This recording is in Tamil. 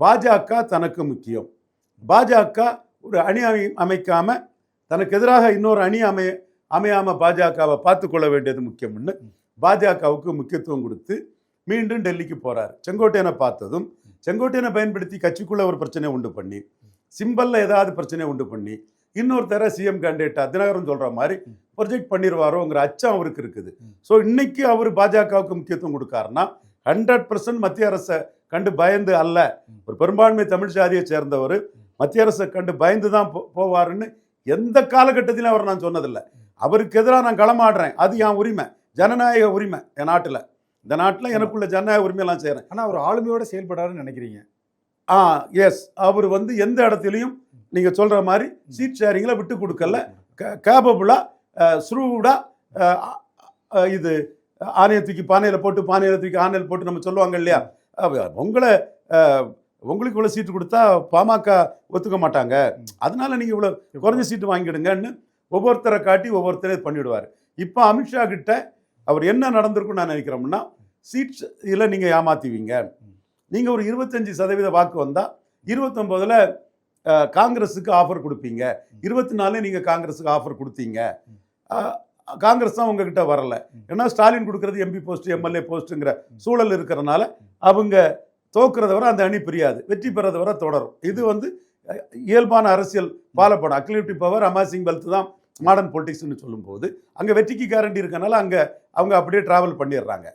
பாஜக தனக்கு முக்கியம். பாஜக ஒரு அணி அமை அமைக்காம தனக்கு எதிராக இன்னொரு அணி அமைய அமையாம பாஜகவை பார்த்து கொள்ள வேண்டியது முக்கியம்னு பாஜகவுக்கு முக்கியத்துவம் கொடுத்து மீண்டும் டெல்லிக்கு போறாரு. செங்கோட்டையனை பார்த்ததும் செங்கோட்டையனை பயன்படுத்தி கட்சிக்குள்ள ஒரு பிரச்சனை உண்டு பண்ணி சிம்பலில் ஏதாவது பிரச்சனை உண்டு பண்ணி இன்னொருத்தர சிஎம் கேண்டிடேட்டா தினகரன் சொல்ற மாதிரி ப்ரொஜெக்ட் பண்ணிடுவாரோங்கிற அச்சம் அவருக்கு இருக்குது. ஸோ இன்னைக்கு அவர் பாஜகவுக்கு முக்கியத்துவம் கொடுக்காருன்னா ஹண்ட்ரட் பர்சன்ட் மத்திய அரசை கண்டு பயந்து அல்ல. ஒரு பெரும்பான்மை தமிழ் சாதியை சேர்ந்தவர் மத்திய அரசை கண்டு பயந்து தான் போ- போவாருன்னு எந்த காலகட்டத்திலும் அவர் நான் சொன்னதில்லை. அவருக்கு எதிராக நான் களமாடுறேன். அது என் உரிமை. ஜனநாயக உரிமை என் நாட்டில். இந்த நாட்டில் எனக்குள்ள ஜனநாயக உரிமையெல்லாம் செய்கிறேன் ஆனா அவர் ஆளுமையோட செயல்படாருன்னு நினைக்கிறீங்க? ஆ எஸ் அவர் வந்து எந்த இடத்துலையும் நீங்க சொல்ற மாதிரி சீட் ஷேரிங்ல விட்டு கொடுக்கல. கேபபிளா ஸ்ரூடா இது ஆணையை தூக்கி பானையில போட்டு பானையில தூக்கி ஆணையில் போட்டு நம்ம சொல்லுவாங்க இல்லையா? உங்களை உங்களுக்கு இவ்வளவு சீட்டு கொடுத்தா பாமக ஒத்துக்க மாட்டாங்க. அதனால நீங்க இவ்வளவு குறைஞ்ச சீட்டு வாங்கிடுங்கன்னு ஒவ்வொருத்தரை காட்டி ஒவ்வொருத்தரை பண்ணிவிடுவார் இப்போ அமித்ஷா கிட்ட அவர் என்ன நடந்திருக்கும்னு நான் நினைக்கிறோம்னா சீட்ஸ் இதில் நீங்கள் ஏமாத்துவீங்க. நீங்கள் ஒரு இருபத்தஞ்சி சதவீத வாக்கு வந்தால் இருபத்தொம்போதில் காங்கிரஸுக்கு ஆஃபர் கொடுப்பீங்க. இருபத்தி நாலு நீங்கள் காங்கிரஸுக்கு ஆஃபர் கொடுத்தீங்க. காங்கிரஸ் தான் உங்ககிட்ட வரல. ஏன்னா ஸ்டாலின் கொடுக்கறது எம்பி போஸ்ட் எம்எல்ஏ போஸ்ட்டுங்கிற சூழல் இருக்கிறனால அவங்க தோக்குறத வரை அந்த அணி பிரியாது. வெற்றி பெறத வரை தொடரும். இது வந்து இயல்பான அரசியல் பாலப்படும் அக்லிவிட்டி பவர் அமாசிங் வெல்த் தான் மாடர்ன் பொலிட்டிக்ஸ்னு சொல்லும்போது அங்கே வெற்றிக்கு கேரண்டி இருக்கனால அங்கே அவங்க அப்படியே டிராவல் பண்ணிடுறாங்க.